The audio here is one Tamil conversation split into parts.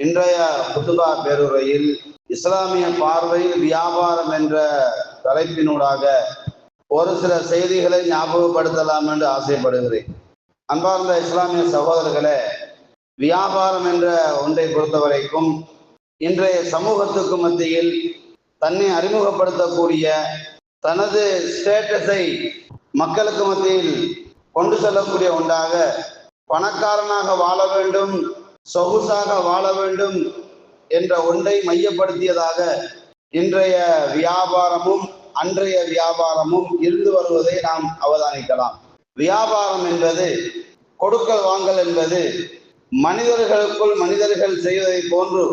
இன்றைய புதுபா பேருரையில் இஸ்லாமிய பார்வையில் வியாபாரம் என்ற தலைப்பினூடாக ஒரு சில செய்திகளை ஞாபகப்படுத்தலாம் என்று ஆசைப்படுகிறேன். அன்பார்ந்த இஸ்லாமிய சகோதரர்களே வியாபாரம் என்ற ஒன்றை பொறுத்தவரைக்கும் இன்றைய சமூகத்துக்கு மத்தியில் தன்னை அறிமுகப்படுத்தக்கூடிய தனது ஸ்டேட்டஸை மக்களுக்கு மத்தியில் கொண்டு செல்லக்கூடிய ஒன்றாக பணக்காரனாக வாழ வேண்டும் சொகுசாக வாழ வேண்டும் என்ற ஒன்றை மையப்படுத்தியதாக இன்றைய வியாபாரமும் அன்றைய வியாபாரமும் இருந்து வருவதை நாம் அவதானிக்கலாம். வியாபாரம் என்பது கொடுக்கல் வாங்கல் என்பது மனிதர்களுக்குள் மனிதர்கள் செய்வதை போன்று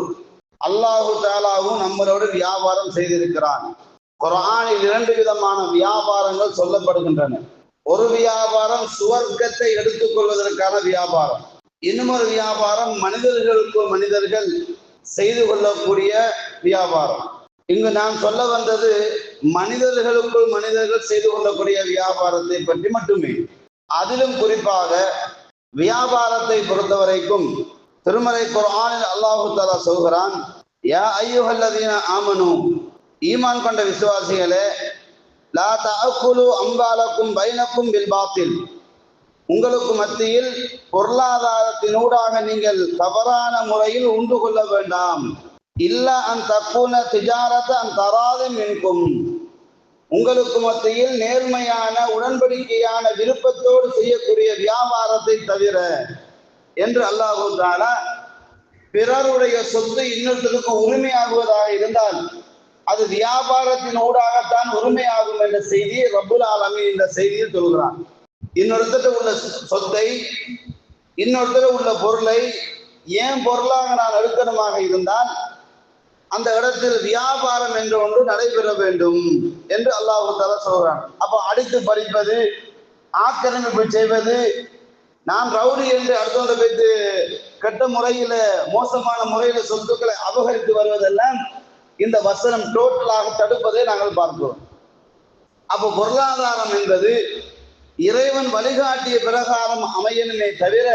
அல்லாஹு தாலாவும் நம்மளோடு வியாபாரம் செய்திருக்கிறான். குரானில் இரண்டு விதமான வியாபாரங்கள் சொல்லப்படுகின்றன. ஒரு வியாபாரம் சுவர்க்கத்தை எடுத்துக்கொள்வதற்கான வியாபாரம். இன்னுமொரு வியாபாரம் மனிதர்களுக்கு மனிதர்கள் செய்து கொள்ளக்கூடிய வியாபாரம். இங்கு நான் சொல்ல வந்தது மனிதர்களுக்குள் மனிதர்கள் செய்து கொள்ளக்கூடிய வியாபாரத்தை பற்றி மட்டுமே. அதிலும் குறிப்பாக வியாபாரத்தை பொறுத்த வரைக்கும் திருமலை குரானில் அல்லாஹு தாலா சொல்கிறான் யா ஐயுகல்லதீன ஆமனு. ஈமான் கொண்ட விசுவாசிகளே லா தஅக்குலு அம்பாலக்கும் பைனக்கும் பில் பாத்தில். உங்களுக்கு மத்தியில் பொருளாதாரத்தினூடாக நீங்கள் தவறான முறையில் உண்டு கொள்ள வேண்டாம். இல்ல அன் தப்புன திஜாரத்தை அன் தராதும் இருக்கும் உங்களுக்கு மத்தியில் நேர்மையான உடன்படிக்கையான விருப்பத்தோடு செய்யக்கூடிய வியாபாரத்தை தவிர என்று அல்லாஹு தாலா பிறருடைய சொத்து இன்னொருத்தருக்கு உரிமையாகுவதாக இருந்தால் அது வியாபாரத்தின் ஊடாகத்தான் உரிமையாகும் என்ற செய்தியை ரபுல் ஆலமி இந்த செய்தியில் சொல்கிறான். இன்னொருத்தர் உள்ள சொத்தை இன்னொருத்தர் உள்ள பொருளை ஏன் பொருளாக நான் எடுக்கணுமாக இருந்தால் அந்த இடத்தில் வியாபாரம் என்று ஒன்று நடைபெற வேண்டும் என்று அல்லாஹு தலா சொல்கிறான் அப்போ அடித்து பறிப்பது ஆக்கிரமிப்பு செய்வது நான் ரவுடி என்று அடுத்தவங்க பேத்து கெட்ட முறையில மோசமான முறையில சொத்துக்களை அபகரித்து வருவதெல்லாம் இந்த வசனம் டோட்டலாக தடுப்பதை நாங்கள் பார்க்கிறோம். அப்போ பொருளாதாரம் என்பது இறைவன் வழிகாட்டிய பிரகாரம் அமையணுமே தவிர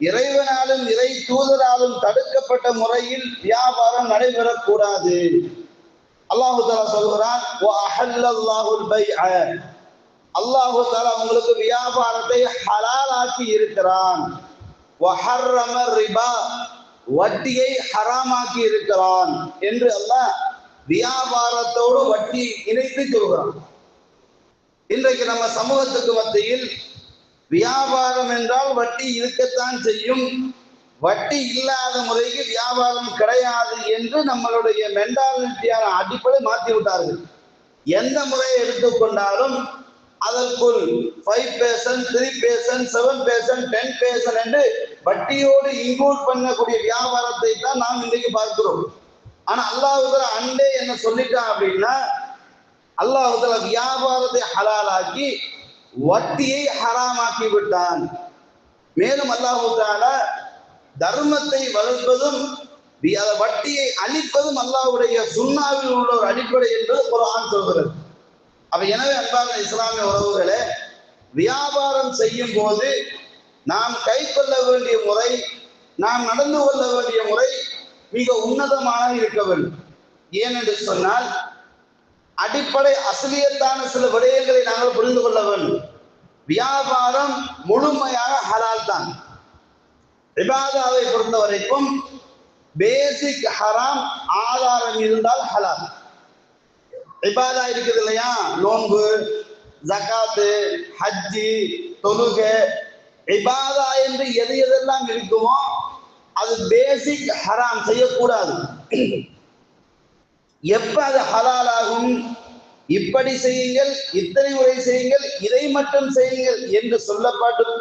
இறைவனாலும் இறை தூதராலும் தடுக்கப்பட்ட முறையில் வியாபாரம் நடைபெறக்கூடாது. அல்லாஹு தாலா சொல்கிறான் அல்லாஹு தாலா உங்களுக்கு வியாபாரத்தை ஹலாலாக்கி இருக்கிறான். ரிபா. வட்டியை ஹராமாக்கி இருக்கிறான் என்று அல்லாஹ் வியாபாரத்தோடு வட்டி இணைத்து சொல்கிறான். இன்றைக்கு நம்ம சமூகத்துக்கு மத்தியில் வியாபாரம் என்றால் வட்டி இருக்கத்தான் செய்யும். வட்டி இல்லாத முறைக்கு வியாபாரம் கிடையாது என்று நம்மளுடைய மென்டாலிட்டியான அடிப்படை மாற்றி விட்டார்கள். எந்த முறையை எடுத்துக்கொண்டாலும் அதற்குள் five percent three percent seven percent ten percent என்று வட்டியோடு இன்க்ளூட் பண்ணக்கூடிய வியாபாரத்தை தான் நாம் இன்றைக்கு பார்க்கிறோம். ஆனா அல்லாஹுதல அண்டே என்ன சொல்லிட்டான் அப்படின்னா அல்லாஹுதல வியாபாரத்தை ஹலாலாக்கி வட்டியை ஹராமாக்கி விட்டான். மேலும் அல்லாஹு தர்மத்தை வளர்ப்பதும் வட்டியை அழிப்பதும் அல்லாஹுடைய சுண்ணாவில் உள்ள ஒரு அடிப்படை என்று குரான் சொல்கிறது. அப்ப எனவே அன்பான இஸ்லாமிய உறவுகளே வியாபாரம் செய்யும் போது நாம் கை கொள்ள வேண்டிய முறை நாம் நடந்து கொள்ள வேண்டிய முறை மிக உன்னதமாக இருக்க வேண்டும். ஏனென்று சொன்னால் அடிப்படை அசிலியத்தான சில விடயங்களை நாங்கள் புரிந்து கொள்ள வேண்டும். வியாபாரம் முழுமையாக ஹலால் தான். விவாதாவை பொறுத்த வரைக்கும் பேசிக் ஹராம் ஆதாரம் இருந்தால் ஹலால் இபாதா இருக்குது இல்லையா? நோன்பு ஜக்காத்து ஹஜ்ஜி தொழுகை. இபாதா என்று எது எதெல்லாம் இருக்குமோ அது பேசிக் ஹராம் செய்யக்கூடாது. எப்ப அது ஹலால் ஆகும் இப்படி செய்யுங்கள் இத்தனை முறை செய்யுங்கள் இதை மட்டும் செய்யுங்கள் என்று சொல்லப்படும்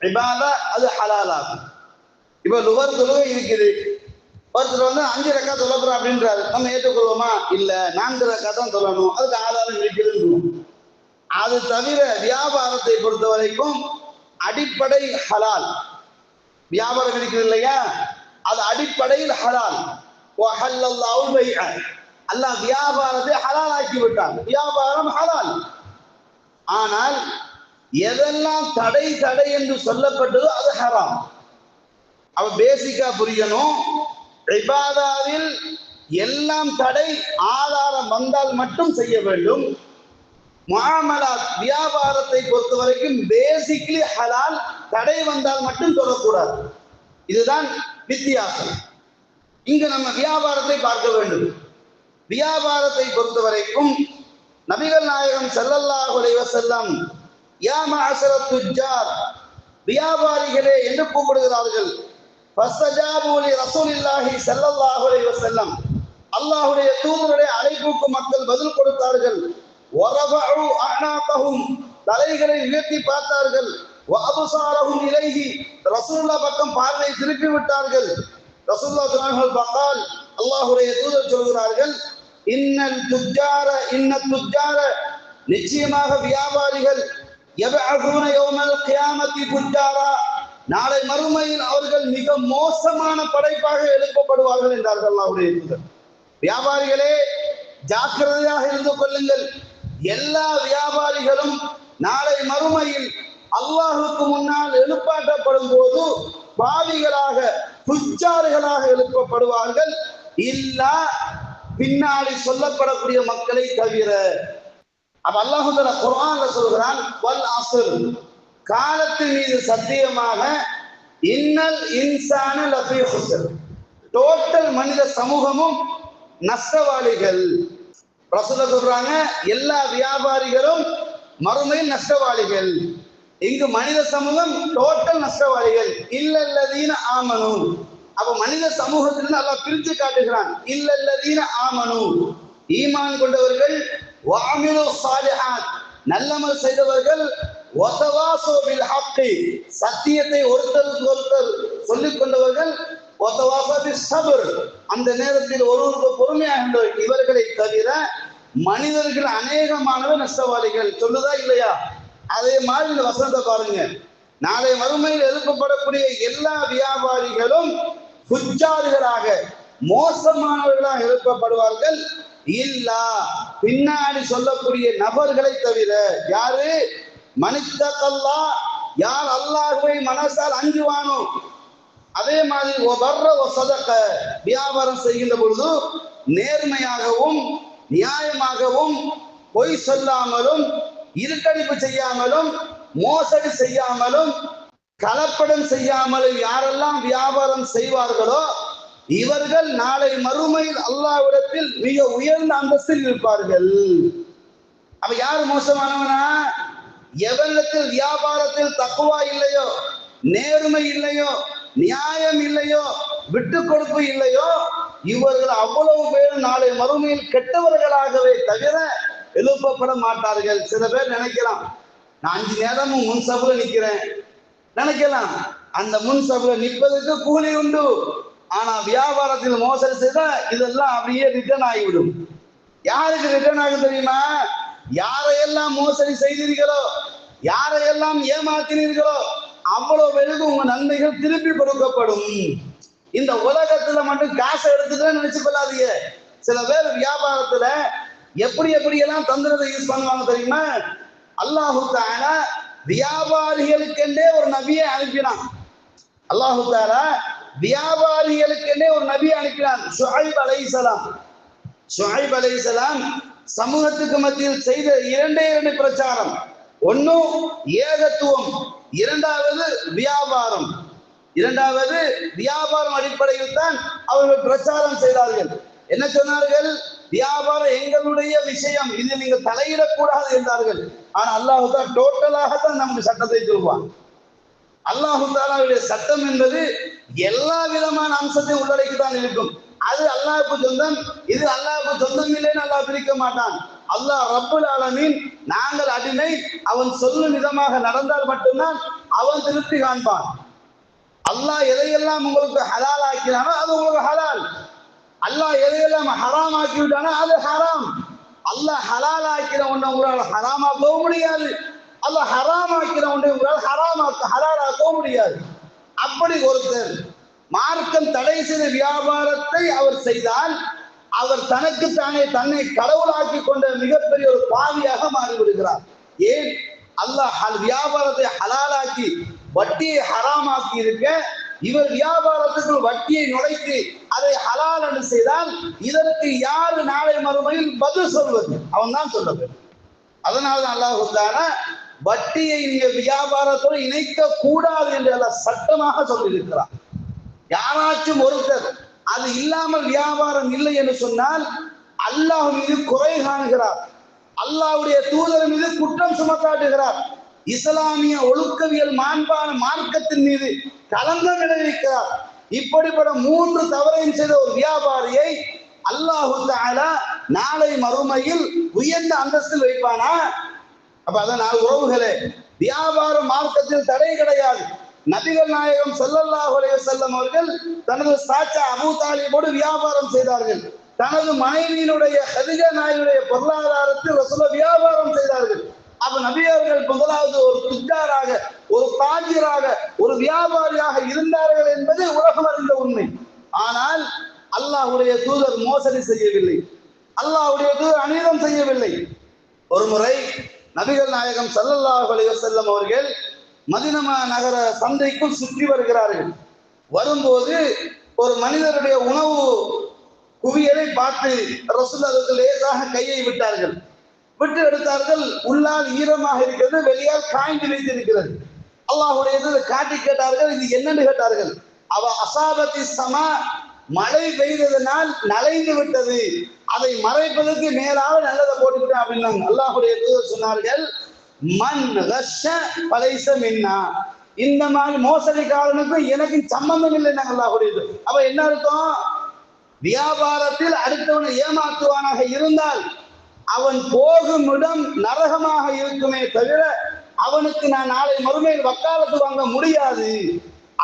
இபாதா அது ஹலால் ஆகும் இப்ப லுகர் தொழுகை இருக்குது. ஒருத்தர் வந்து அஞ்சு ரக்கா தொலைக்கிறோம் அப்படின்றாரு. நம்ம ஏற்றுக்கொள்வோமா? இல்ல நான்கு ரக்கா தான் தொழணும் அதுக்கு ஆதாரம் இருக்குதுன்னு அது தவிர வியாபாரத்தை பொறுத்த வரைக்கும் அடிப்படை ஹலால். வியாபாரம் இருக்குது இல்லையா? அது அடிப்படையில் ஹலால். அல்லாஹ் வியாபாரத்தை ஹலால் ஆக்கி விட்டான். வியாபாரம் ஹலால். ஆனால் எதெல்லாம் தடை தடை என்று சொல்லப்பட்டதோ அது ஹராம். அவ பேசிக்கா புரியணும். இபாதாவில் எல்லாம் தடை ஆதாரம் வந்தால் மட்டும் செய்ய வேண்டும். முஆமலாத் வியாபாரத்தை பொறுத்த வரைக்கும் பேசிக்லி ஹலால் தடை வந்தால் மட்டும் சொல்லக்கூடாது இதுதான் வித்தியாசம். இங்கு நம்ம வியாபாரத்தை பார்க்க வேண்டும். வியாபாரத்தை பொறுத்த வரைக்கும் நபிகள் நாயகம் செல்லல்லா உலைவ செல்லம் யா வியாபாரிகளே என்று கூப்பிடுகிறார்கள். ஃபஸ்தஜாபு லி தூதருடைய அழைப்புக்கு மக்கள் பதில் கொடுத்தார்கள். தலைகளை உயர்த்தி பார்த்தார்கள். வஅபசாரஹும் பக்கம் பார்வை திருப்பி விட்டார்கள். ரசூலுல்லாஹ் சொன்னார்கள் பகால் அல்லாஹ்வுடைய தூதர் சொல்கிறார்கள் இன்னல் துஜ்ஜார இன்ன துஜ்ஜார நிச்சயமாக வியாபாரிகள் யபஅதுன யௌமல் கியாமத்தி புஜாரா நாளை மறுமையில் அவர்கள் மிக மோசமான படைப்பாக எழுப்பப்படுவார்கள் என்றார்கள் அல்லாஹ்வுடைய தூதர். வியாபாரிகளே ஜாக்கிரதையாக இருந்து கொள்ளுங்கள். எல்லா வியாபாரிகளும் நாளை மறுமையில் அல்லாஹுக்கு முன்னால் எழுப்பாட்டப்படும் போது பாவிகளாக துச்சாறுகளாக எழுப்பப்படுவார்கள். இல்லா பின்னாடி சொல்லப்படக்கூடிய மக்களை தவிர. அப்ப அல்லாஹுல தஆலா சொல்கிறான் வல் அஸ்ர். காலத்தின் மீது சத்தியமாக இன்னல் இன்சான லஃபீ ஹுஸ்ர். டோட்டல் மனித சமூகமும் நஷ்டவாளிகள். ரசூல சொல்றாங்க எல்லா வியாபாரிகளும் மறுமையில் நஷ்டவாளிகள். இங்கு மனித சமூகம் டோட்டல் நஷ்டவாளிகள் இல்லல்லதீன ஆமனு. அப்ப மனித சமூகத்திலிருந்து அல்லாஹ் பிரித்து காட்டுகிறான். இல்லல்லதீன ஆமனு. ஈமான் கொண்டவர்கள் வாமிலு சாலிஹாத். நல்லமல் செய்தவர்கள் ஒத்தவாசோ பில் ஹக்கி சத்தியத்தை ஒருத்தருக்கு ஒருத்தர் சொல்லிக் கொண்டவர்கள் ஒத்தவாசோ பில் சபர். அந்த நேரத்தில் ஒருவருக்கு பொறுமையாக இவர்களை தவிர மனிதர்கள் அநேகமானவர் நஷ்டவாளிகள் சொல்லுதா இல்லையா? அதே மாதிரி இந்த வசனத்தை பாருங்க. நாளை மறுமையில் எழுப்பப்படக்கூடிய எல்லா வியாபாரிகளும் புச்சாரிகளாக மோசமானவர்களாக எழுப்பப்படுவார்கள். இல்லா பின்னாடி சொல்லக்கூடிய நபர்களை தவிர யாரு? மனிதக்கல்லா யார் அல்லாஹுவை மனசால் அஞ்சுவானோ? அதே மாதிரி வர்ற சதக்க வியாபாரம் செய்கின்ற பொழுது நேர்மையாகவும் நியாயமாகவும் பொய் சொல்லாமலும் இருக்கடிப்பு செய்யாமலும் மோசடி செய்யாமலும் கலப்படம் செய்யாமலும் யாரெல்லாம் வியாபாரம் செய்வார்களோ இவர்கள் நாளை மறுமையில் அல்லாவிடத்தில் மிக உயர்ந்த அந்தஸ்தில் இருப்பார்கள். அவ யார் மோசமானவனா? எவனிடத்தில் வியாபாரத்தில் தக்குவா இல்லையோ நேர்மை இல்லையோ நியாயம் இல்லையோ விட்டு கொடுப்பு இல்லையோ இவர்கள் அவ்வளவு பேர் நாளை மறுமையில் கெட்டவர்களாகவே தவிர எழுப்பப்பட மாட்டார்கள் சில பேர் நினைக்கலாம் நான் அஞ்சு நேரமும் முன் சபுல நிக்கிறேன். நினைக்கலாம் அந்த முன் சபுல நிற்பதற்கு கூலி உண்டு. ஆனா வியாபாரத்தில் மோசடி செய்தா இதெல்லாம் அப்படியே ரிட்டர்ன் ஆகிவிடும். யாருக்கு ரிட்டர்ன் ஆகும் தெரியுமா? யாரையெல்லாம் மோசடி செய்தீர்களோ யாரையெல்லாம் ஏமாத்தினீர்களோ அவ்வளவு பேருக்கு உங்க நன்மைகள் திருப்பி கொடுக்கப்படும். இந்த உலகத்துல மட்டும் காசை எடுத்துட்டு நினைச்சு கொள்ளாதீங்க. சில பேர் வியாபாரத்துல எப்படி எப்படி எல்லாம் தந்திரத்தை யூஸ் பண்ணுவாங்க தெரியுமா? அல்லாஹு தாலா வியாபாரிகளுக்கென்றே ஒரு நபியை அனுப்பினான். அல்லாஹு தாலா வியாபாரிகளுக்கென்றே ஒரு நபியை அனுப்பினான். சுஹைப் அலைசலாம் சுஹைப் அலைசலாம் சமூகத்துக்கு மத்தியில் செய்த இரண்டே இரண்டு பிரச்சாரம். ஒன்னு ஏகத்துவம். இரண்டாவது வியாபாரம். இரண்டாவது வியாபாரம் அடிப்படையில் தான் அவர்கள் பிரச்சாரம் செய்தார்கள். என்ன சொன்னார்கள்? வியாபாரம் எங்களுடைய விஷயம். இதில் நீங்க தலையிடக்கூடாது என்றார்கள். ஆனா அல்லாஹு தான் டோட்டலாக தான் நமக்கு சட்டத்தை சொல்வான். அல்லாஹு தாலாவுடைய சட்டம் என்பது எல்லா விதமான அம்சத்தையும் உள்ளடக்கி தான் இருக்கும். அது அல்லாஹுக்கு சொந்தம். இது அல்லாஹுக்கு சொந்தம் இல்லைன்னு அல்லாஹ் பிரிக்க மாட்டான். அல்லாஹ் ரப்புல் ஆலமீன் நாங்கள் அடிமை. அவன் சொல்லும் விதமாக நடந்தால் மட்டும்தான் அவன் திருப்தி காண்பான். அல்லாஹ் எதையெல்லாம் உங்களுக்கு ஹலால் ஆக்கினானோ அது உங்களுக்கு ஹலால். அல்லாஹ் எதையெல்லாம் ஹராம் ஆக்கி விட்டானா அது ஹராம். அல்லாஹ் ஹலால் ஆக்கிற ஒன்றை உங்களால் ஹராமாக்கவும் முடியாது. அல்லாஹ் ஹராம் ஆக்கிற ஒன்றை உங்களால் ஹராமாக்க ஹலாலாக்கவும் முடியாது. அப்படி ஒருத்தர் மார்க்கம் தடை செய்த வியாபாரத்தை அவர் செய்தால் அவர் தனக்கு தானே தன்னை கடவுளாக்கி கொண்ட மிகப்பெரிய ஒரு பாவியாக மாறிவிடுகிறார். ஏன்? அல்லாஹ் ஹல் வியாபாரத்தை ஹலாலாக்கி வட்டியை ஹராமாக்கி இருக்க இவர் வியாபாரத்துக்குள் வட்டியை நுழைத்து அதை ஹலால் என்று செய்தால் இதற்கு யாரு நாளை மறுமையில் பதில் சொல்வது? அவன் தான் சொல்ல வேண்டும். அதனால தான் அல்லாஹ் வட்டியை நீங்க வியாபாரத்தோடு இணைக்க கூடாது என்று எல்லாம் சட்டமாக சொல்லியிருக்கிறார் யாராச்சும் ஒருத்தர் அது இல்லாமல் வியாபாரம் இல்லை என்று சொன்னால் அல்லாஹ் மீது குறை காணுகிறார். அல்லாஹ்வுடைய தூதர் மீது குற்றம் சுமத்தாட்டுகிறார். இஸ்லாமிய ஒழுக்கவியல் மாண்பான மார்க்கத்தின் மீது கலந்தம் விளைவிக்கிறார் இப்படிப்பட்ட மூன்று தவறையும் செய்த ஒரு வியாபாரியை அல்லாஹு தஆலா நாளை மறுமையில் உயர்ந்த அந்தஸ்தில் வைப்பானா? அப்ப அதனால் உறவுகளே வியாபார மார்க்கத்தில் தடை கிடையாது. நபிகள் நாயகம் ஸல்லல்லாஹு செல்லம் அவர்கள் தனது சாச்சா அபு தாலிபோடு வியாபாரம் செய்தார்கள். தனது மனைவியினுடைய ஹதிஜா நாயுடைய பொருளாதாரத்தில் ரசூல வியாபாரம் செய்தார்கள். அப்ப நபியவர்கள் முதலாவது ஒரு துஜாராக ஒரு தாஜராக ஒரு வியாபாரியாக இருந்தார்கள் என்பது உலகம் அறிந்த உண்மை. ஆனால் அல்லாஹ்வுடைய தூதர் மோசடி செய்யவில்லை. அல்லாஹ்வுடைய தூதர் அநீதம் செய்யவில்லை. ஒரு முறை நபிகள் நாயகம் ஸல்லல்லாஹு செல்லும் அவர்கள் மதினமா நகர சந்தைக்குள் சுற்றி வருகிறார்கள். வரும்போது ஒரு மனிதருடைய உணவு குவியலை பார்த்து ரசூல் அதற்கு லேசாக கையை விட்டார்கள். விட்டு எடுத்தார்கள் உள்ளால் ஈரமாக இருக்கிறது வெளியால் காய்ந்து வைத்திருக்கிறது அல்லாஹுடைய காட்டி கேட்டார்கள் இது என்னன்னு கேட்டார்கள். அவ அசாபத்தி சமா மழை பெய்ததனால் நலைந்து விட்டது. அதை மறைப்பதற்கு மேலாக நல்லதை போட்டுக்கிட்டேன் அப்படின்னாங்க. அல்லாஹுடைய தூதர் சொன்னார்கள் மண் ரஷ பலைச மின்னா. இந்த மாதிரி மோசடிக்காரனுக்கும் எனக்கு சம்பந்தம் இல்லை நாங்கள் அல்லாஹுடைய அப்ப என்ன அர்த்தம்? வியாபாரத்தில் அடுத்தவனை ஏமாத்துவானாக இருந்தால் அவன் போகும் இடம் நரகமாக இருக்குமே தவிர அவனுக்கு நான் நாளை மறுமையில் வக்காலத்து வாங்க முடியாது.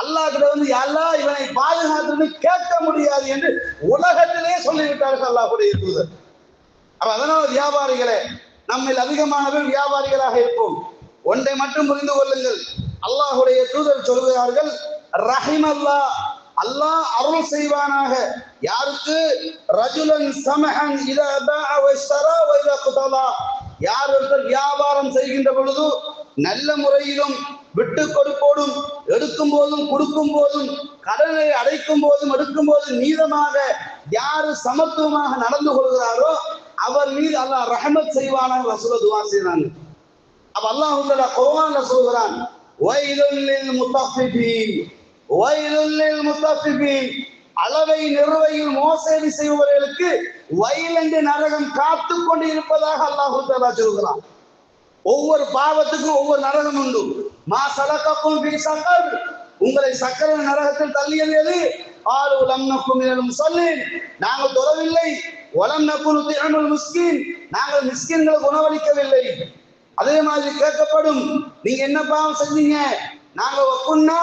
அல்லாஹிட்ட வந்து அல்லாஹ் இவனை பாதுகாத்துன்னு கேட்க முடியாது என்று உலகத்திலே சொல்லிவிட்டார்கள் அல்லாஹுடைய தூதர். அப்ப அதனால வியாபாரிகளே நம்மில் அதிகமானவர்கள் வியாபாரிகளாக இருப்போம். ஒன்றை மட்டும் புரிந்து கொள்ளுங்கள். அல்லாஹுடைய தூதர் சொல்கிறார்கள் ரஹிம் அல்லாஹ் அருள் செய்வானாக. யாருக்கு? ரஜுலன் சமஹன் இத குதலா. யார் ஒருத்தர் வியாபாரம் செய்கின்ற பொழுது நல்ல முறையிலும் விட்டு கொடுப்போடும் எடுக்கும் போதும் கொடுக்கும் போதும் கடனை அடைக்கும் போதும் எடுக்கும் போதும் நீதமாக யாரு சமத்துவமாக நடந்து கொள்கிறாரோ அவர் மீது அல்லாஹ் ரஹமத் செய்வானாக ரசூல துவா செய்றாங்க அப்ப அல்லாஹ் தஆலா சொல்கிறான் வயலுல் லில் அளவை நிறுவையில் மோசடி செய்பவர்களுக்கு வயல் என்று நரகம் காத்து கொண்டு இருப்பதாக அல்லாஹ் தாலா சொல்கிறான். ஒவ்வொரு பாவத்துக்கும் ஒவ்வொரு நரகம் உண்டு. மா சலக்கக்கும் சக்கர். உங்களை சக்கர நரகத்தில் தள்ளியது. எது ஆளு உலம் நக்கும் சொல்லி நாங்கள் தொடவில்லை உலம் நக்குனு முஸ்கின். நாங்கள் மிஸ்கின்களை உணவளிக்கவில்லை அதே மாதிரி கேட்கப்படும். நீங்க என்ன பாவம் செஞ்சீங்க? நாங்க ஒப்புன்னா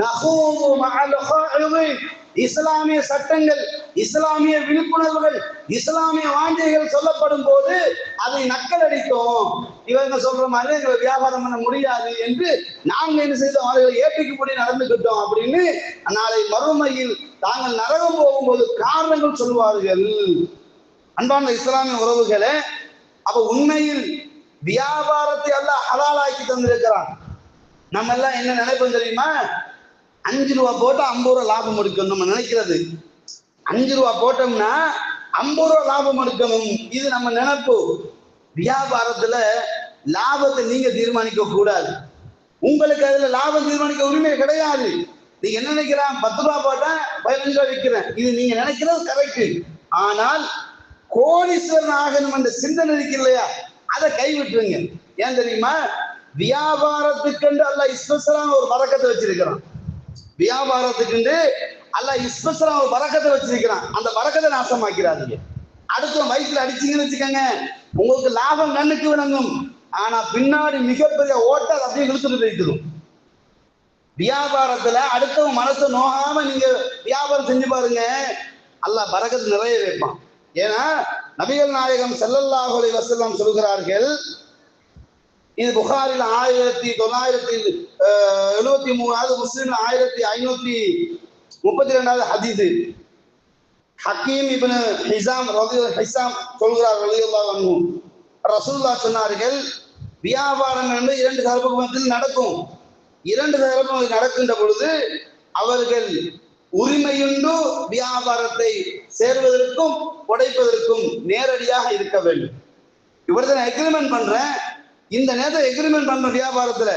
நகூது மஅல் காயிதின் இஸ்லாமிய சட்டங்கள் இஸ்லாமிய விழிப்புணர்வுகள் இஸ்லாமிய வாஞ்சைகள் சொல்லப்படும் போது அதை நக்கல் அடித்தோம். இவங்க சொல்ற மாதிரி எங்களை வியாபாரம் பண்ண முடியாது என்று நாங்கள் என்ன செய்தோம்? அவர்களை ஏற்றுக்கும்படி நடந்துக்கிட்டோம் அப்படின்னு நாளை மறுமையில் தாங்கள் நரகம் போகும்போது காரணங்கள் சொல்வார்கள் அன்பான இஸ்லாமிய உறவுகளை அப்ப உண்மையில் வியாபாரத்தை எல்லாம் ஹலாலாக்கி தந்திருக்கிறான். நம்ம எல்லாம் என்ன நினைப்போம் தெரியுமா? அஞ்சு ரூபா போட்டா ஐம்பது ரூபா லாபம் எடுக்கணும் நம்ம நினைக்கிறது. அஞ்சு ரூபா போட்டோம்னா ஐம்பது ரூபா லாபம் எடுக்கணும் இது நம்ம நினைப்பு. வியாபாரத்துல லாபத்தை நீங்க தீர்மானிக்க கூடாது. உங்களுக்கு அதுல லாபம் தீர்மானிக்க உரிமை கிடையாது. நீங்க என்ன நினைக்கிறான்? பத்து ரூபா போட்டா பதினஞ்சு ரூபா விற்கிறேன் இது நீங்க நினைக்கிறது கரெக்ட் ஆனால் கோடீஸ்வரன் ஆகணும் என்ற சிந்தனை இருக்கு இல்லையா? அதை கைவிட்டுருங்க. ஏன் தெரியுமா? வியாபாரத்துக்கென்று அல்ல இஸ்பெஷலான ஒரு வரக்கத்தை வச்சிருக்கிறான். வியாபாரத்துக்கு அல்ல இஸ்பெஷலா ஒரு வரக்கத்தை வச்சிருக்கிறான். அந்த வரக்கத்தை நாசமாக்கிறாதீங்க. அடுத்த வயிற்றுல அடிச்சீங்கன்னு வச்சுக்கோங்க உங்களுக்கு லாபம் கண்ணுக்கு விளங்கும். ஆனா பின்னாடி மிகப்பெரிய ஓட்டல் அப்படியே இழுத்துட்டு போய்க்கிறோம் வியாபாரத்துல அடுத்தவங்க மனசை நோகாம நீங்க வியாபாரம் செஞ்சு பாருங்க. அல்ல பரக்கத்து நிறைய வைப்பான். ஏன்னா நபிகள் நாயகம் செல்லல்லாஹுலை வசல்லாம் சொல்கிறார்கள் இது புகாரில் ஆயிரத்தி தொள்ளாயிரத்தி எழுபத்தி மூணாவது முஸ்லிம் ஆயிரத்தி ஐநூத்தி முப்பத்தி ரெண்டாவது ஹதீது ஹக்கீம் இபின் ஹிசாம் ஹிசாம் சொல்கிறார் ரலியுல்லா ரசூல்லா சொன்னார்கள் வியாபாரம் என்று இரண்டு தரப்பு நடக்கும். இரண்டு தரப்பு நடக்கின்ற பொழுது அவர்கள் உரிமையுண்டு வியாபாரத்தை சேர்வதற்கும் உடைப்பதற்கும் நேரடியாக இருக்க வேண்டும். இவர்தான் நான் எக்ரிமெண்ட் பண்றேன். இந்த நேரத்தில் எக்ரிமெண்ட் பண்ற வியாபாரத்துல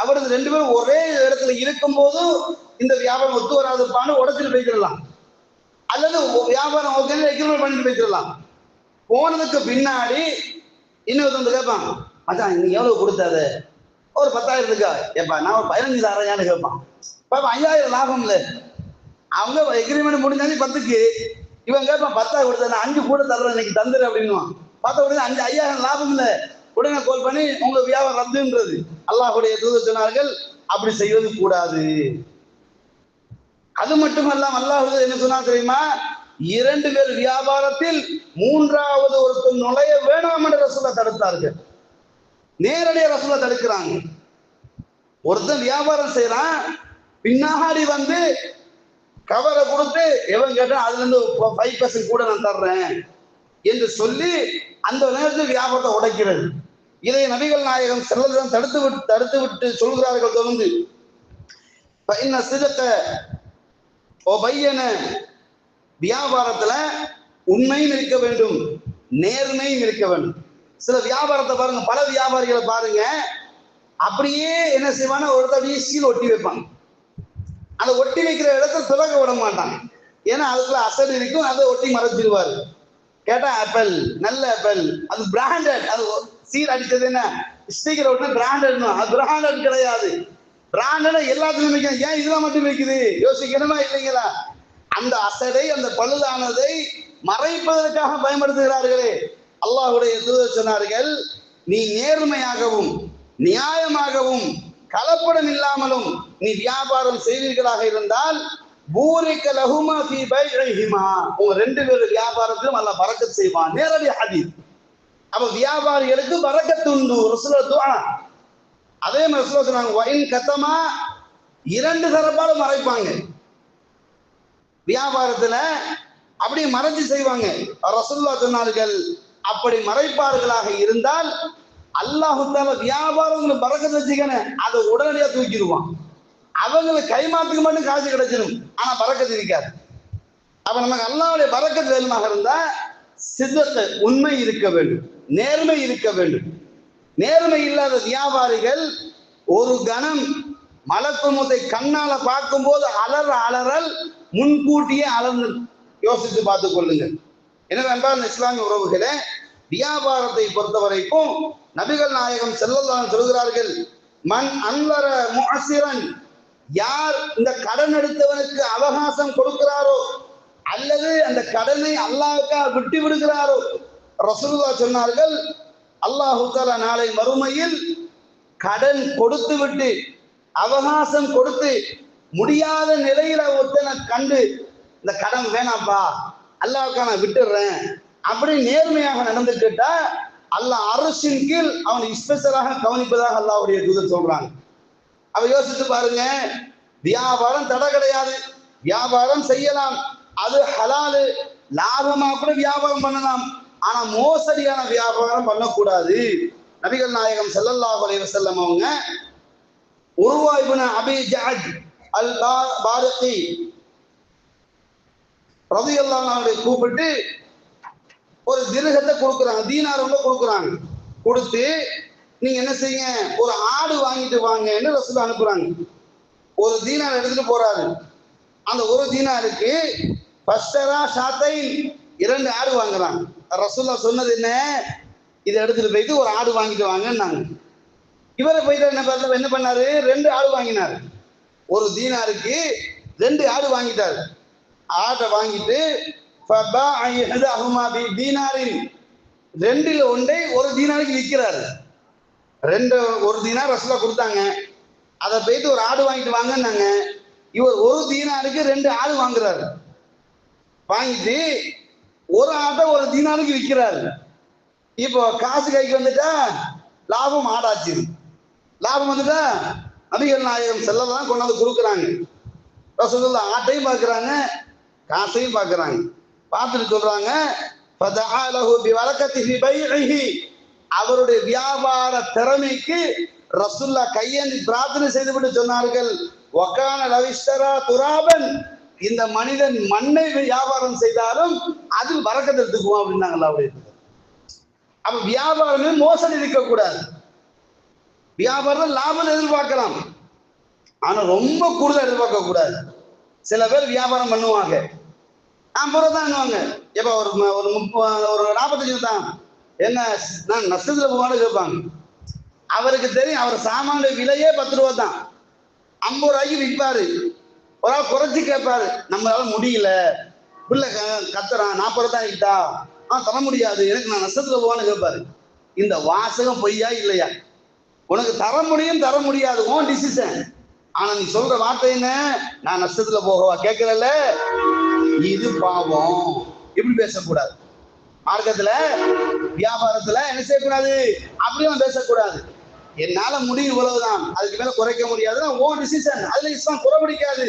அவரது ரெண்டு பேரும் ஒரே இடத்துல இருக்கும் போதும் இந்த வியாபாரம் ஒத்து வராதுப்பான்னு உடச்சிட்டு போய்க்கிடலாம். அல்லது வியாபாரம் ஓகே எக்ரிமெண்ட் பண்ணிட்டு போய்க்கிடலாம். போனதுக்கு பின்னாடி இன்னொருத்தவங்க வந்து கேட்பான் அதான் இன்னைக்கு எவ்வளவு கொடுத்தாத? ஒரு பத்தாயிரம் இருக்கா? ஏப்பா நான் ஒரு பதினஞ்சு தரையான்னு கேட்பான் பாப்பா ஐயாயிரம் லாபம் இல்லை அவங்க எக்ரிமெண்ட் முடிஞ்சாலே பத்துக்கு இவன் கேட்பான் பத்தாயிரம் கொடுத்தா நான் அஞ்சு கூட தர்றேன் இன்னைக்கு தந்துரு அப்படின்னுவான். பார்த்தா உடனே அஞ்சு ஐயாயிரம் லாபம் இல்லை உடனே கோல் பண்ணி உங்களுக்கு வியாபாரம் ரத்துன்றது. அல்லாஹுடைய தூது சொன்னார்கள் அப்படி செய்வது கூடாது. அது மட்டுமல்லாம அல்லாஹ் என்ன சொன்னா தெரியுமா? இரண்டு பேர் வியாபாரத்தில் மூன்றாவது ஒருத்தர் நுழைய வேணாம் என்று ரசூலா தடுத்தார்கள். நேரடிய ரசூலை தடுக்கிறாங்க. ஒருத்தன் வியாபாரம் செய்யறான் பின்னாடி வந்து கவரை கொடுத்து எவன் கேட்டா அதுல இருந்து ஃபைவ் பர்சன்ட் கூட நான் தர்றேன் என்று சொல்லி அந்த நேரத்தில் வியாபாரத்தை உடைக்கிறது. இதை நபிகள் நாயகம் செல்லலிடம் தடுத்து விட்டு தடுத்து விட்டு சொல்கிறார்கள் தொடர்ந்து. இன்ன சிதக்க ஓ பையன வியாபாரத்துல உண்மையும் இருக்க வேண்டும் நேர்மையும் இருக்க வேண்டும். சில வியாபாரத்தை பாருங்க பல வியாபாரிகளை பாருங்க அப்படியே என்ன செய்வானா ஒருத்தர் அப்படியே சீல் ஒட்டி வைப்பாங்க. அந்த ஒட்டி வைக்கிற இடத்துல துலக விட மாட்டாங்க. ஏன்னா அதுக்குள்ள அசல் இருக்கும் அதை ஒட்டி மறைச்சிடுவாரு. கேட்டா ஆப்பிள் நல்ல ஆப்பிள் அது பிராண்டட் அது சீல் என்ன? ஸ்டிக்கர் ஒட்டு பிராண்டட் அது பிராண்டட் கிடையாது. பிராண்டட் எல்லாத்துலயும் வைக்கணும். ஏன் இதெல்லாம் மட்டும் வைக்குது? யோசிக்கணுமா இல்லைங்களா? அந்த அசடை அந்த பழுதானதை மறைப்பதற்காக பயன்படுத்துகிறார்களே. அல்லாஹ்வுடைய தூதர் சொன்னார்கள் நீ நேர்மையாகவும் நியாயமாகவும் கலப்படம் இல்லாமலும் நீ வியாபாரம் செய்வீர்களாக இருந்தால் பூரிக்க லகுமா உங்க ரெண்டு பேரும் வியாபாரத்திலும் நல்லா பறக்க செய்வான். நேரடி ஹதீஸ். அப்ப வியாபாரிகளுக்கு வரக்கத்துண்டு ஒரு சில அதே மாதிரி ரசூலுல்லாஹ் சொன்னாங்க ஒயின் கத்தமா? இரண்டு தரப்பாலும் மறைப்பாங்க. வியாபாரத்துல அப்படி மறைச்சு செய்வாங்க. ரசுல்லா சொன்னார்கள் அப்படி மறைப்பார்களாக இருந்தால் அல்லாஹு தாலா வியாபாரம் பறக்கத்து வச்சுக்கணும் அதை உடனடியா தூக்கிடுவான். அவங்களுக்கு கைமாத்துக்கு மட்டும் காசு கிடைச்சிடும் ஆனா பறக்கத்து இருக்காது. அப்ப நமக்கு அல்லாவுடைய பறக்கத்து வேணுமாக இருந்தா சித்தத்தை உண்மை இருக்க வேண்டும் நேர்மை இருக்க வேண்டும். நேர்மை இல்லாத வியாபாரிகள் ஒரு கணம் மலக்குமுத்தை கண்ணால பார்க்கும்போது அலற அலறல் முன்கூட்டியே அலர்ந்து யோசித்து பார்த்துக் கொள்ளுங்கள். என்னவென்றால் இஸ்லாமிய உறவுகளே வியாபாரத்தை பொறுத்த வரைக்கும் நபிகள் நாயகம் செல்லல்லாம் சொல்கிறார்கள் மண் அன்வர முஅசிரன் யார் இந்த கடன் எடுத்தவனுக்கு அவகாசம் கொடுக்கிறாரோ அல்லது அந்த கடனை அல்லாஹ்வுக்காக விட்டு விடுகிறாரோ? ரசூல்லா சொன்னார்கள் அல்லாஹு தஆலா நாளை மறுமையில் கடன் கொடுத்து விட்டு அவகாசம் கொடுத்து முடியாத நிலையில ஒருத்தனை கண்டு இந்த கடன் வேணாப்பா அல்லாவுக்கா நான் விட்டுடுறேன் அப்படி நேர்மையாக நடந்துக்கிட்டா அல்லாஹ் அரசின் கீழ் அவனை ஸ்பெஷலாக கவனிப்பதாக அல்லாவுடைய தூதர் சொல்றாங்க. அவ யோசித்து பாருங்க வியாபாரம் தடை கிடையாது. வியாபாரம் செய்யலாம். அது ஹலாலு. லாபமா கூட வியாபாரம் பண்ணலாம். ஆனா மோசடியான வியாபாரம் பண்ணக்கூடாது. நபிகள் நாயகம் ஸல்லல்லாஹு அலைஹி செல்லம் அவங்க உருவா அபி ஜஹத் அல் பாரதி ரவி ரலியல்லாஹு அன்ஹு கூப்பிட்டு ஒரு திருகத்தை கொடுக்குறாங்க. தீனார் கொடுக்குறாங்க. கொடுத்து நீங்க என்ன செய்யுங்க? ஒரு ஆடு வாங்கிட்டு வாங்கன்னு ரசூல் அனுப்புறாங்க. ஒரு தீனார் எடுத்துட்டு போறாரு. அந்த ஒரு தீனாருக்கு பஸ்டரா ஷாத்தை இரண்டு ஆடு வாங்குறாங்க ரசுல்லா சொன்னது என்ன? இதை எடுத்துட்டு போயிட்டு ஒரு ஆடு வாங்கிட்டு வாங்கன்னாங்க. இவரை போயிட்டு என்ன பார்த்தா என்ன பண்ணாரு? ரெண்டு ஆடு வாங்கினார். ஒரு தீனாருக்கு ரெண்டு ஆடு வாங்கிட்டார். ஆட்டை வாங்கிட்டு தீனாரின். ரெண்டில் ஒன்றை ஒரு தீனாருக்கு விற்கிறாரு. ரெண்டு ஒரு தீனார் ரசுல்லா கொடுத்தாங்க. அதை போயிட்டு ஒரு ஆடு வாங்கிட்டு வாங்கன்னாங்க. இவர் ஒரு தீனாருக்கு ரெண்டு ஆடு வாங்குறாரு. வாங்கிட்டு ஒரு ஆட்டை ஒரு தீனாருக்கு விற்கிறாரு. இப்போ காசு கைக்கு வந்துட்டா லாபம் ஆடாச்சு. லாபம் வந்துட்டா நபிகள் நாயகம் செல்லலாம் கொண்டாந்து கொடுக்குறாங்க. ரசகுல்லா ஆட்டையும் பார்க்குறாங்க காசையும் பார்க்குறாங்க. பார்த்துட்டு சொல்றாங்க அவருடைய வியாபார திறமைக்கு ரசுல்லா கையேந்தி பிரார்த்தனை செய்துவிட்டு சொன்னார்கள் ஒக்கான ரவிஸ்தரா துராபன். இந்த மனிதன் மண்ணை வியாபாரம் செய்தாலும் அதில் வரக்கத்தை எடுத்துக்குவோம் அப்படின்னாங்களா அப்படி அப்ப வியாபாரமே மோசடி இருக்கக்கூடாது. வியாபாரம் லாபம் எதிர்பார்க்கலாம். ஆனா ரொம்ப கூடுதல் எதிர்பார்க்க கூடாது சில பேர் வியாபாரம் பண்ணுவாங்க. ஐம்பது ரூபா தான்வாங்க எப்ப ஒரு ஒரு முப்பது ஒரு நாற்பத்தஞ்சு தான். என்ன நான் நஷ்டத்துல போவான்னு கேட்பாங்க. அவருக்கு தெரியும் அவர் சாமான விலையே பத்து ரூபா தான். ஐம்பது ரூபாய்க்கு விற்பாரு. ஒரு ஆள் குறைச்சி கேட்பாரு. நம்மளால முடியல. பிள்ளை கத்துறான். நாற்பது தான் விட்டா ஆ தர முடியாது. எனக்கு நான் நஷ்டத்துல போவான்னு கேட்பாரு. இந்த வாசகம் பொய்யா இல்லையா? உனக்கு தர முடியும் தர முடியாது. ஓன் டிசிஷன் ஆனா நீ சொல்ற வார்த்தை என்ன? நான் நஷ்டத்துல போகவா? கேட்கறல இது பாவம். இப்படி பேசக்கூடாது. மார்க்கத்துல வியாபாரத்துல என்ன செய்யக்கூடாது? அப்படியும் பேசக்கூடாது. என்னால முடியும் இவ்வளவுதான். அதுக்கு மேல குறைக்க முடியாது ஓ டிசிஷன் அதுல இஸ்லாம் குறைபிடிக்காது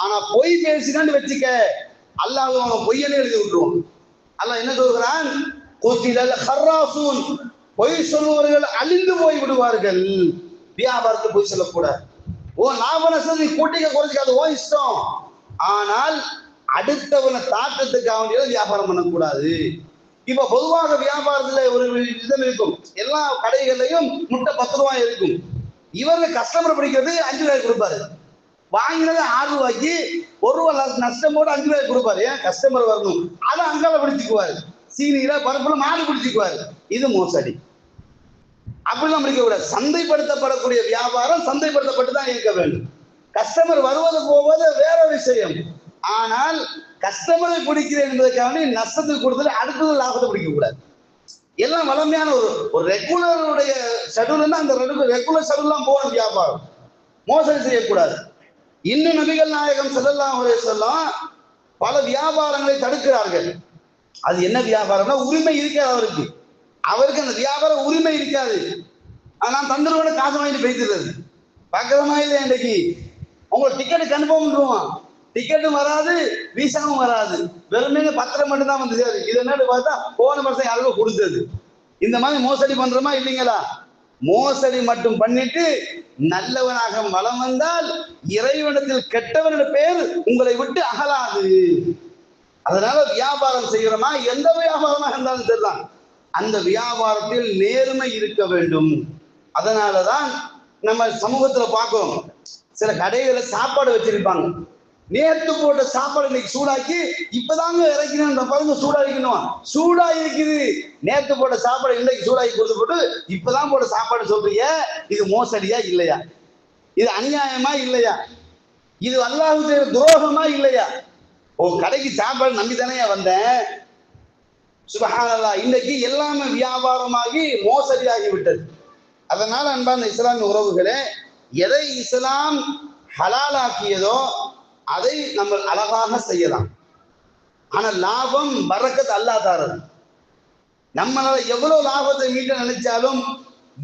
ஆனா பொய் பேசினான்னு வச்சுக்க அல்லாஹ் அவன் பொய்யனே எழுதி விட்டுருவான். அல்லாஹ் என்ன சொல்கிறான் குத்திலல் ஹர்ராசூன். பொய் சொல்லுவவர்கள் அழிந்து போய் விடுவார்கள். வியாபாரத்தை பொய் சொல்லக்கூடாது. ஓ லாப நஷ்டம் நீ கூட்டிக்க குறைச்சிக்காது ஓ இஷ்டம். ஆனால் அடுத்தவனை தாக்கத்துக்காக வேண்டிய வியாபாரம் பண்ணக்கூடாது. இப்ப பொதுவாக வியாபாரத்துல ஒரு விதம் இருக்கும். எல்லா கடைகள்லயும் முட்டை பத்து ரூபாய் இருக்கும். இவர் கஸ்டமர் பிடிக்கிறது அஞ்சு ரூபாய் கொடுப்பாரு. வாங்கினது ஆறு ரூபாய்க்கு ஒரு ரூபாய் நஷ்டம் போட்டு அஞ்சு ரூபாய் கொடுப்பாரு. ஏன்? கஸ்டமர் வரணும். அதை அங்கால பிடிச்சிக்குவாரு. சீனியில பருப்புல மாடு பிடிச்சிக்குவாரு. இது மோசடி. அப்படிலாம் பிடிக்க சந்தைப்படுத்தப்படக்கூடிய வியாபாரம் சந்தைப்படுத்தப்பட்டு தான் இருக்க வேண்டும். கஸ்டமர் வருவது போவது வேற விஷயம். ஆனால் கஸ்டமரை பிடிக்கிறேன் என்பதற்காக நஷ்டத்துக்கு கொடுத்துட்டு அடுத்தது லாபத்தை பிடிக்க கூடாது. எல்லாம் வளமையான ஒரு ஒரு ரெகுலருடைய ஷெடியூல்னா அந்த ரெகுலர் ஷெடியூல்லாம் போகணும் வியாபாரம். மோசடி செய்யக்கூடாது. இன்னும் நபிகள் நாயகம் செல்லலாம் அலைஹி பல வியாபாரங்களை தடுக்கிறார்கள். அது என்ன வியாபாரம்னா உரிமை இருக்காது அவருக்கு. அவருக்கு அந்த வியாபார உரிமை இருக்காது. நான் தந்துருவோட காசு வாங்கிட்டு பேசிடுறது பார்க்கறமா இல்லையா இன்றைக்கு உங்களுக்கு டிக்கெட் கன்ஃபார்ம் பண்ணுவான் டிக்கெட்டும் வராது விசாவும் வராது. வெறுமே பத்திரம் மட்டும் தான் வந்து சேரும் இது என்னன்னு பார்த்தா போன வருஷம் யாருக்கோ கொடுத்தது. இந்த மாதிரி மோசடி பண்றோமா இல்லைங்களா? மோசடி மட்டும் பண்ணிட்டு நல்லவனாக வளம் வந்தால் இறைவனத்தில் கெட்டவனுடைய பேர் உங்களை விட்டு அகலாது. அதனால வியாபாரம் செய்கிறோமா எந்த வியாபாரமாக இருந்தாலும் சரிதான். அந்த வியாபாரத்தில் நேர்மை இருக்க வேண்டும். அதனாலதான் நம்ம சமூகத்துல பார்க்கிறோம் சில கடைகளை சாப்பாடு வச்சிருப்பாங்க. நேத்து போட்ட சாப்பாடு இன்னைக்கு சூடாக்கி இப்பதாங்க இறக்கினா பாருங்க சூடா இருக்கணும் சூடா இருக்குது நேத்து போட்ட சாப்பாடு இன்னைக்கு சூடாக்கி கொடுத்து போட்டு இப்பதான் போட்ட சாப்பாடு சொல்றீங்க. இது மோசடியா இல்லையா? இது அநியாயமா இல்லையா? இது அல்லாஹு துரோகமா இல்லையா? ஓ கடைக்கு சாப்பாடு நம்பி தானே வந்தேன்? சுபஹானல்லா இன்னைக்கு எல்லாமே வியாபாரமாகி மோசடியாகி விட்டது. அதனால அன்பான இஸ்லாமிய உறவுகளே எதை இஸ்லாம் ஹலாலாக்கியதோ அதை நம்ம அழகாக செய்யலாம். ஆனா லாபம் பறக்கத்து அல்லா தாரது நம்மளால எவ்வளவு லாபத்தை மீட்ட நினைச்சாலும்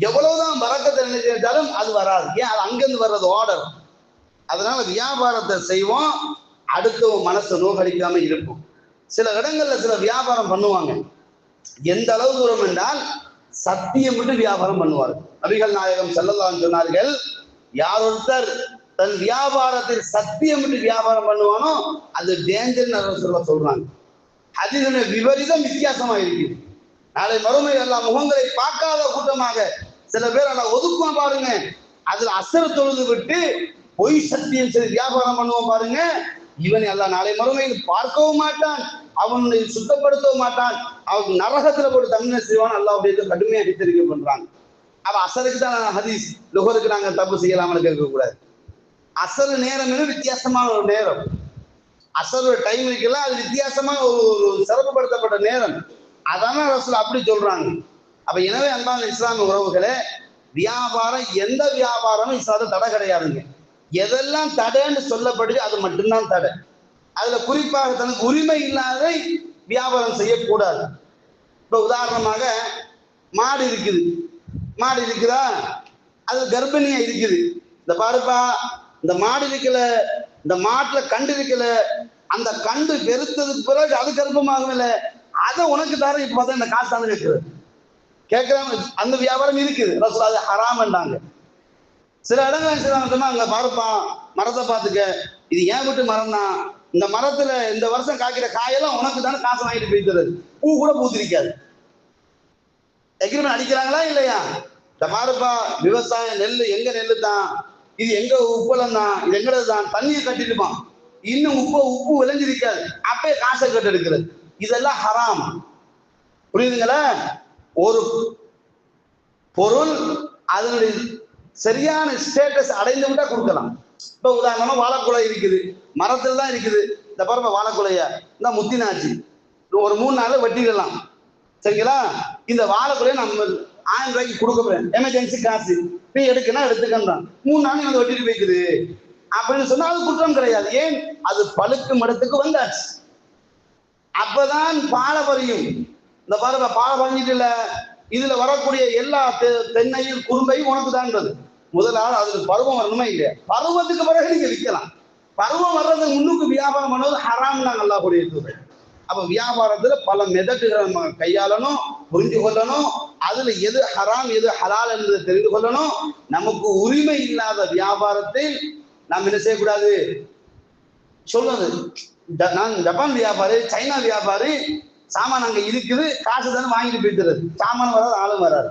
எவ்வளவுதான் பறக்கத்தை நினைச்சாலும் அது வராது. ஏன்? அது அங்கிருந்து வர்றது ஆர்டர் அதனால வியாபாரத்தை செய்வோம் அடுத்தவன் மனசை நோகடிக்காம இருக்கும் சில இடங்கள்ல சில வியாபாரம் பண்ணுவாங்க. எந்த அளவு தூரம் என்றால் சத்தியம் விட்டு வியாபாரம் பண்ணுவார் நபிகள் நாயகம் செல்லலாம் சொன்னார்கள் யார் ஒருத்தர் தன் வியாபாரத்தில் சத்தியம் என்று வியாபாரம் பண்ணுவானோ அது டேஞ்சர் சொல்ல சொல்றாங்க. அதினுடைய விபரீதம் வித்தியாசமா இருக்குது நாளை மறுமை எல்லாம் முகங்களை பார்க்காத கூட்டமாக சில பேர் அதை ஒதுக்குவோம் பாருங்க. அதுல அசர தொழுது விட்டு பொய் சத்தியம் சரி வியாபாரம் பண்ணுவோம் பாருங்க. இவன் எல்லாம் நாளை மறுமையில் பார்க்கவும் மாட்டான் அவனை சுத்தப்படுத்தவும் மாட்டான். அவன் நரகத்துல போட்டு தமிழ் செய்வான். அப்படின்னு கடுமையாக எச்சரிக்கை பண்றாங்க. அவ அசருக்கு தான் ஹதீஸ் லுகருக்கு நாங்க தப்பு செய்யலாம்னு கேட்கக்கூடாது. அசரு நேரம் வித்தியாசமான ஒரு நேரம். அசரோட டைம் இருக்குல்ல அது வித்தியாசமா ஒரு ஒரு சிறப்புப்படுத்தப்பட்ட நேரம். அதான ரசூல் அப்படி சொல்றாங்க. அப்ப எனவே அன்பான இஸ்லாமிய உறவுகளே வியாபாரம் எந்த வியாபாரமும் இஸ்லாத தடை கிடையாதுங்க. எதெல்லாம் தடைன்னு சொல்லப்படுது அது மட்டும்தான் தடை. அதுல குறிப்பாக தனக்கு உரிமை இல்லாத வியாபாரம் செய்யக்கூடாது. இப்ப உதாரணமாக மாடு இருக்குது. மாடு இருக்குதா? அது கர்ப்பிணியா இருக்குது. இந்த பாருப்பா இந்த மாடு இருக்கல இந்த மாட்டுல கண்டு இருக்கல அந்த கண்டு வெறுத்ததுக்கு பிறகு அது கர்ப்பமாகல அதை உனக்கு தர இப்ப பார்த்தா இந்த காசு தான் கேட்குறது கேட்கிறாங்க அந்த வியாபாரம் இருக்குது. ரசூல் அது ஹராமண்டாங்க சில இடங்கள் என்ன செய்வாங்க தெரியுமா? அங்க பார்ப்பான் மரத்தை பார்த்துக்க. இது ஏன் விட்டு மரம் தான் இந்த மரத்துல இந்த வருஷம் காய்க்கிற காயெல்லாம் உனக்கு தானே காசு வாங்கிட்டு போயிடுறது பூ கூட பூத்திருக்காது. எக்ரிமெண்ட் அடிக்கிறாங்களா இல்லையா? இந்த பாருப்பா விவசாயம் நெல் எங்க நெல்லு தான் இது எங்க உப்பளம் தான் இது எங்கடது தான் தண்ணியை கட்டிட்டுப்பான். இன்னும் உப்பு உப்பு விளைஞ்சிருக்காது. அப்பே காசை கட்டு எடுக்கிறது இதெல்லாம் ஹராம். புரியுதுங்களா? ஒரு பொருள் அதனுடைய சரியான ஸ்டேட்டஸ் அடைந்து விட்டா கொடுக்கலாம். இப்ப உதாரணமா வாழைக்குலை இருக்குது. மரத்துல தான் இருக்குது. இந்த பாருங்க வாழைக்குலையா. இந்த முத்தினாச்சு. ஒரு மூணு நாள் வெட்டிடலாம். சரிங்களா? இந்த வாழைக்குலையை நம்ம ஆயிரம் ரூபாய்க்கு கொடுக்க போறேன். எமர்ஜென்சி காசு. நீ எடுக்கணும் எடுத்துக்கன்றான் மூணு நாள் வந்து வட்டிட்டு போய்க்குது. அப்படின்னு சொன்னா அது குற்றம் கிடையாது. ஏன்? அது பழுக்கு மடத்துக்கு வந்தாச்சு. அப்பதான் பாலை பறியும். இந்த பாருங்க பாலை பறிஞ்சிட்டு இல்ல இதுல வரக்கூடிய எல்லா தெ- தென்னையும் குறும்பையும் உனக்கு தான்றது முதலாவது அதுக்கு பருவம் வரணுமா இல்லையா? பருவத்துக்கு பிறகு நீங்க விற்கலாம். பருவம் வர்றதுக்கு முன்னுக்கு வியாபாரம் பண்ணுவது ஹராம் நாங்க நல்லா கூடிய அப்ப வியாபாரத்துல பல மெதட்டுகளை நம்ம கையாளணும் புரிஞ்சு கொள்ளணும். அதுல எது ஹராம் எது ஹலால் என்பதை தெரிந்து கொள்ளணும். நமக்கு உரிமை இல்லாத வியாபாரத்தில் நாம் என்ன செய்யக்கூடாது? சொல்லுது நான் ஜப்பான் வியாபாரி சைனா வியாபாரி சாமான் அங்க இருக்குது காசு தானே வாங்கிட்டு போயிட்டுறது சாமான் வராது ஆளும் வராது.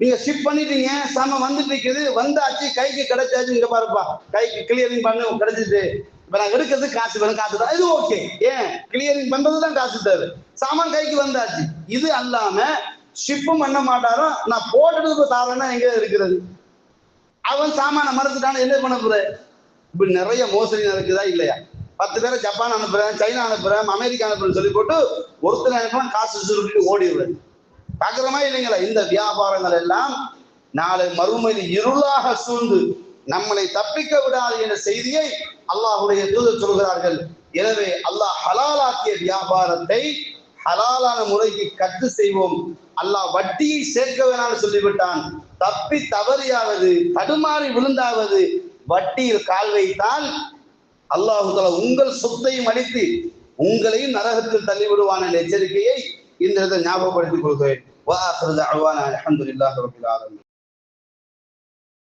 நீங்க ஷிப் பண்ணிட்டீங்க சாமான் வந்துட்டு இருக்குது. வந்தாச்சு கைக்கு கிடைச்சாச்சு இங்க பாருப்பா. கைக்கு கிளியரிங் பண்ண கிடைச்சிட்டு இப்ப நான் எடுக்கிறது காசு வேணும் காசு தான். இது ஓகே ஏன்? கிளியரிங் பண்றது தான் காசு தேவை. சாமான் கைக்கு வந்தாச்சு. இது அல்லாம ஷிப்பும் பண்ண மாட்டாரோ? நான் போட்டுட்டு தாரேன்னா எங்க இருக்கிறது. அவன் சாமான மறந்துட்டான என்ன பண்ண போற? இப்படி நிறைய மோசடி நடக்குதா இல்லையா? பத்து பேரை ஜப்பான் அனுப்புறேன் சைனா அனுப்புறேன் அமெரிக்கா அனுப்புறேன்னு சொல்லி போட்டு ஒருத்தர் அனுப்புறான் காசு சுருக்கிட்டு ஓடி விடுறது பாக்குறமா இல்லைங்களா? இந்த வியாபாரங்கள் எல்லாம் நாளை மறுமையில் இருளாக சூழ்ந்து நம்மளை தப்பிக்க விடாது என்ற செய்தியை அல்லாஹுடைய தூதர் சொல்கிறார்கள். எனவே அல்லாஹ் ஹலாலாக்கிய வியாபாரத்தை ஹலாலான முறைக்கு கத்து செய்வோம். அல்லாஹ் வட்டியை சேர்க்க வேணாம்னு சொல்லிவிட்டான். தப்பி தவறியாவது தடுமாறி விழுந்தாவது வட்டியில் கால் வைத்தால் அல்லாஹு உங்கள் சொத்தையும் அளித்து உங்களையும் நரகத்தில் தள்ளிவிடுவான் என்ற எச்சரிக்கையை இந்த ஞாபகப்படுத்திக் கொள்கிறேன். வா